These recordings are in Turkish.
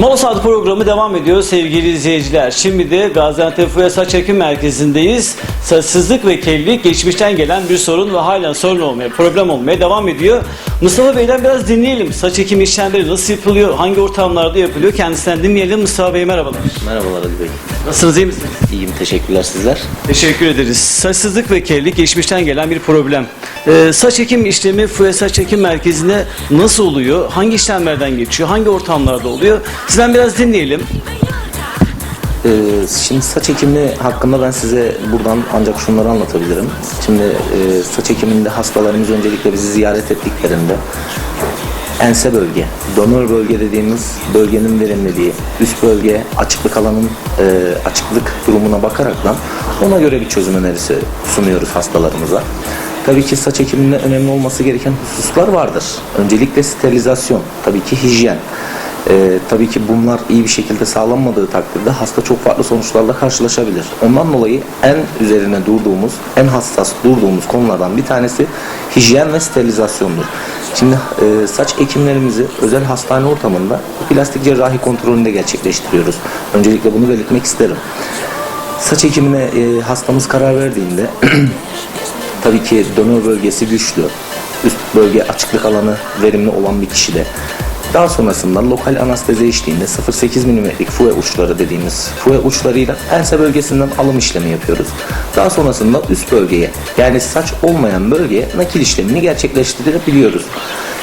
Mola Saat programı devam ediyor sevgili izleyiciler. Şimdi de Gaziantep Fuya Saç Ekim Merkezi'ndeyiz. Saçsızlık ve kellik geçmişten gelen bir sorun ve halen sorun olmaya, problem olmaya devam ediyor. Mustafa Bey'den biraz dinleyelim. Saç ekimi işlemleri nasıl yapılıyor, hangi ortamlarda yapılıyor kendisinden dinleyelim. Mustafa Bey merhabalar. Merhabalar Ali Bey. Nasılsınız, iyi misiniz? İyiyim, teşekkürler sizler. Teşekkür ederiz. Saçsızlık ve kellik geçmişten gelen bir problem. Ee, saç ekim işlemi Fuya Saç Ekim Merkezi'nde nasıl oluyor? Hangi işlemlerden geçiyor? Hangi ortamlarda oluyor? Sizden biraz dinleyelim. Ee, şimdi saç ekimi hakkında ben size buradan ancak şunları anlatabilirim. Şimdi e, saç ekiminde hastalarımız öncelikle bizi ziyaret ettiklerinde ense bölge, donör bölge dediğimiz bölgenin verimliliği, üst bölge açıklık alanın e, açıklık durumuna bakaraktan ona göre bir çözüm önerisi sunuyoruz hastalarımıza. Tabii ki saç ekiminde önemli olması gereken hususlar vardır. Öncelikle sterilizasyon, tabii ki hijyen. Ee, tabii ki bunlar iyi bir şekilde sağlanmadığı takdirde hasta çok farklı sonuçlarla karşılaşabilir. Ondan dolayı en üzerine durduğumuz, en hassas durduğumuz konulardan bir tanesi hijyen ve sterilizasyondur. Şimdi e, saç ekimlerimizi özel hastane ortamında plastik cerrahi kontrolünde gerçekleştiriyoruz. Öncelikle bunu belirtmek isterim. Saç ekimine e, hastamız karar verdiğinde tabii ki donör bölgesi güçlü, üst bölge açıklık alanı verimli olan bir kişide daha sonrasında lokal anestezi eşliğinde 0.8 mm'lik fue uçları dediğimiz fue uçlarıyla ense bölgesinden alım işlemi yapıyoruz. Daha sonrasında üst bölgeye yani saç olmayan bölgeye nakil işlemini gerçekleştirebiliyoruz.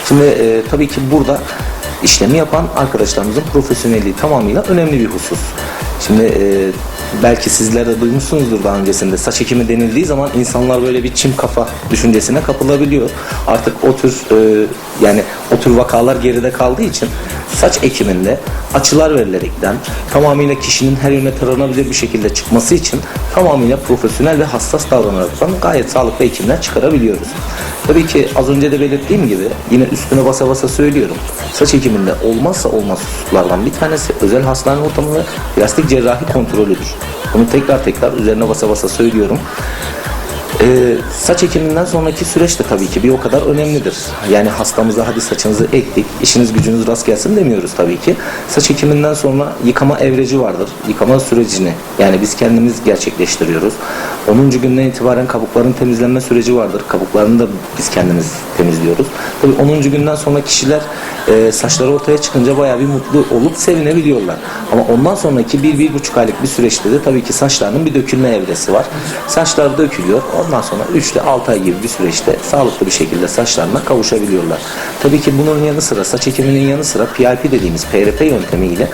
Şimdi e, tabii ki burada işlemi yapan arkadaşlarımızın profesyonelliği tamamıyla önemli bir husus. Şimdi e, belki sizler de duymuşsunuzdur daha öncesinde saç ekimi denildiği zaman insanlar böyle bir çim kafa düşüncesine kapılabiliyor. Artık o tür e, yani o tür vakalar geride kaldığı için saç ekiminde açılar verilerekten tamamıyla kişinin her yöne taranabilir bir şekilde çıkması için tamamıyla profesyonel ve hassas davranaraktan gayet sağlıklı ekimler çıkarabiliyoruz. Tabii ki az önce de belirttiğim gibi yine üstüne basa basa söylüyorum. Saç ekiminde olmazsa olmaz hususlardan bir tanesi özel hastane ortamı ve plastik cerrahi kontrolüdür. Bunu tekrar tekrar üzerine basa basa söylüyorum. Ee, saç ekiminden sonraki süreç de tabii ki bir o kadar önemlidir. Yani hastamıza hadi saçınızı ektik, işiniz gücünüz rast gelsin demiyoruz tabii ki. Saç ekiminden sonra yıkama evreci vardır. Yıkama sürecini yani biz kendimiz gerçekleştiriyoruz. 10. günden itibaren kabukların temizlenme süreci vardır. Kabuklarını da biz kendimiz temizliyoruz. Tabii 10. günden sonra kişiler e, saçları ortaya çıkınca bayağı bir mutlu olup sevinebiliyorlar. Ama ondan sonraki 1-1,5 aylık bir süreçte de tabii ki saçlarının bir dökülme evresi var. Saçlar dökülüyor. Ondan sonra 3 ile 6 ay gibi bir süreçte sağlıklı bir şekilde saçlarına kavuşabiliyorlar. Tabii ki bunun yanı sıra saç ekiminin yanı sıra PRP dediğimiz PRP yöntemiyle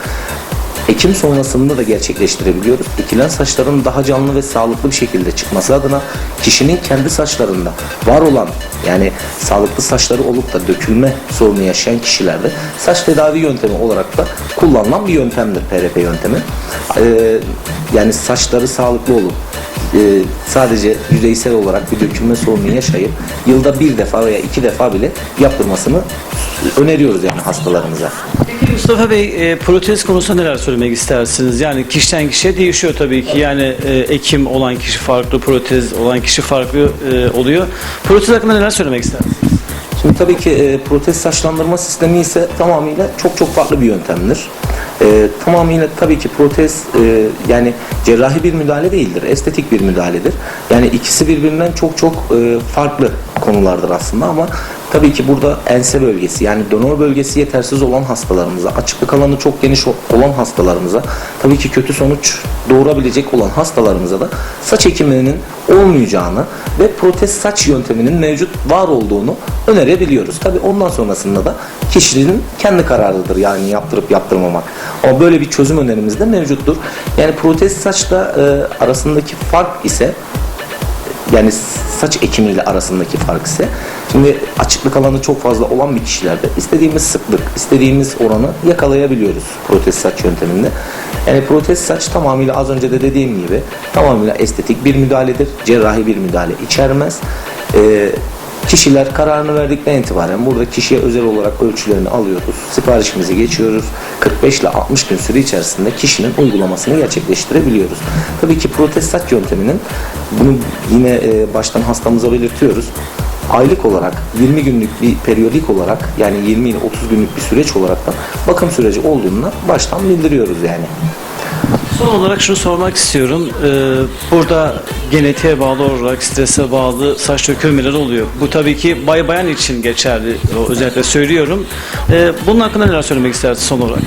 Ekim sonrasında da gerçekleştirebiliyoruz. Ekilen saçların daha canlı ve sağlıklı bir şekilde çıkması adına kişinin kendi saçlarında var olan yani sağlıklı saçları olup da dökülme sorunu yaşayan kişilerde saç tedavi yöntemi olarak da kullanılan bir yöntemdir PRP yöntemi. Ee, yani saçları sağlıklı olup e, sadece yüzeysel olarak bir dökülme sorunu yaşayıp yılda bir defa veya iki defa bile yaptırmasını öneriyoruz yani hastalarımıza. Peki Mustafa Bey e, protez konusunda neler söylemek istersiniz? Yani kişiden kişiye değişiyor tabii ki. Yani e, ekim olan kişi farklı, protez olan kişi farklı e, oluyor. Protez hakkında neler söylemek istersiniz? Şimdi tabii ki e, protez saçlandırma sistemi ise tamamıyla çok çok farklı bir yöntemdir. E, tamamıyla tabii ki protez e, yani cerrahi bir müdahale değildir, estetik bir müdahaledir. Yani ikisi birbirinden çok çok e, farklı konulardır aslında ama tabii ki burada ense bölgesi yani donör bölgesi yetersiz olan hastalarımıza, açıklık alanı çok geniş olan hastalarımıza, tabii ki kötü sonuç doğurabilecek olan hastalarımıza da saç ekiminin olmayacağını ve protez saç yönteminin mevcut var olduğunu önerebiliyoruz. Tabii ondan sonrasında da kişinin kendi kararıdır yani yaptırıp yaptırmamak. Ama böyle bir çözüm önerimiz de mevcuttur. Yani protez saçla e, arasındaki fark ise Yani saç ekimiyle arasındaki fark ise şimdi açıklık alanı çok fazla olan bir kişilerde istediğimiz sıklık, istediğimiz oranı yakalayabiliyoruz protez saç yönteminde. Yani protez saç tamamıyla az önce de dediğim gibi tamamıyla estetik bir müdahaledir. Cerrahi bir müdahale içermez. Ee, Kişiler kararını verdikten itibaren burada kişiye özel olarak ölçülerini alıyoruz. Siparişimizi geçiyoruz. 45 ile 60 gün süre içerisinde kişinin uygulamasını gerçekleştirebiliyoruz. Tabii ki protez saç yönteminin bunu yine e, baştan hastamıza belirtiyoruz. Aylık olarak 20 günlük bir periyodik olarak yani 20 ile 30 günlük bir süreç olarak da bakım süreci olduğunu baştan bildiriyoruz yani. Son olarak şunu sormak istiyorum. Ee, burada genetiğe bağlı olarak strese bağlı saç dökülmeleri oluyor. Bu tabii ki bay bayan için geçerli. Özellikle söylüyorum. Ee, bunun hakkında neler söylemek istersin son olarak?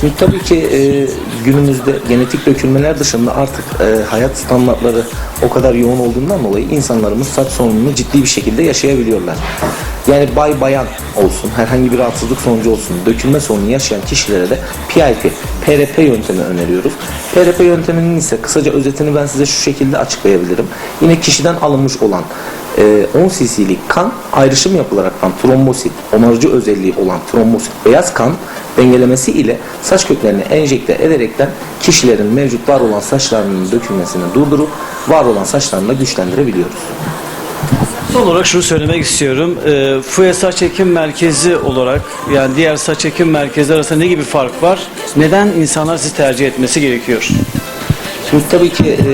Şimdi tabii ki e, günümüzde genetik dökülmeler dışında artık e, hayat standartları o kadar yoğun olduğundan dolayı insanlarımız saç sorununu ciddi bir şekilde yaşayabiliyorlar. Yani bay bayan olsun, herhangi bir rahatsızlık sonucu olsun, dökülme sorunu yaşayan kişilere de PIP, PRP yöntemi öneriyoruz. PRP yönteminin ise kısaca özetini ben size şu şekilde açıklayabilirim. Yine kişiden alınmış olan e, 10 cc'lik kan ayrışım yapılaraktan trombosit, onarıcı özelliği olan trombosit beyaz kan dengelemesi ile saç köklerini enjekte ederekten kişilerin mevcut var olan saçlarının dökülmesini durdurup var olan saçlarını da güçlendirebiliyoruz. Son olarak şunu söylemek istiyorum. Ee, FUE Saç Ekim Merkezi olarak yani diğer saç ekim merkezi arasında ne gibi fark var? Neden insanlar sizi tercih etmesi gerekiyor? Şimdi tabii ki e,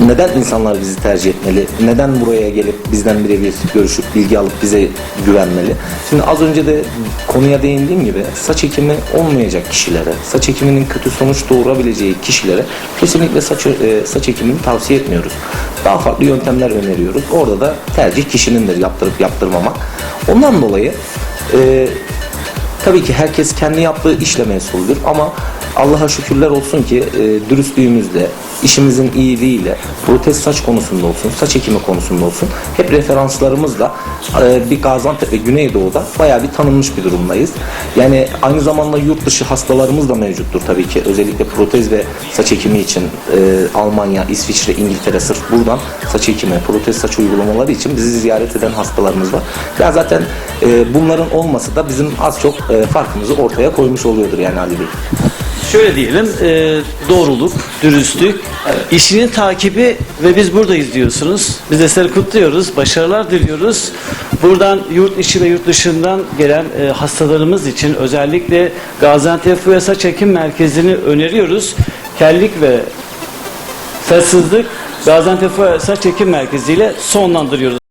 neden insanlar bizi tercih etmeli? Neden buraya gelip bizden birebir görüşüp bilgi alıp bize güvenmeli? Şimdi az önce de konuya değindiğim gibi saç ekimi olmayacak kişilere, saç ekiminin kötü sonuç doğurabileceği kişilere kesinlikle saç, e, saç ekimini tavsiye etmiyoruz. Daha farklı yöntemler öneriyoruz. Orada da tercih kişinindir yaptırıp yaptırmamak. Ondan dolayı e, Tabii ki herkes kendi yaptığı işle mesuldür ama Allah'a şükürler olsun ki e, dürüstlüğümüzle, işimizin iyiliğiyle, protez saç konusunda olsun, saç ekimi konusunda olsun hep referanslarımızla e, bir Gaziantep ve Güneydoğu'da bayağı bir tanınmış bir durumdayız. Yani aynı zamanda yurt dışı hastalarımız da mevcuttur tabii ki. Özellikle protez ve saç ekimi için e, Almanya, İsviçre, İngiltere sırf buradan saç ekimi, protez saç uygulamaları için bizi ziyaret eden hastalarımız var. Ya zaten e, bunların olması da bizim az çok e, farkımızı ortaya koymuş oluyordur yani Ali Bey. Şöyle diyelim, e, doğruluk, dürüstlük, işinin takibi ve biz buradayız diyorsunuz. Biz de sizleri kutluyoruz, başarılar diliyoruz. Buradan yurt içi ve yurt dışından gelen e, hastalarımız için özellikle Gaziantep Fuyasa Çekim Merkezi'ni öneriyoruz. Kellik ve saçsızlık Gaziantep Fuyasa Çekim Merkezi ile sonlandırıyoruz.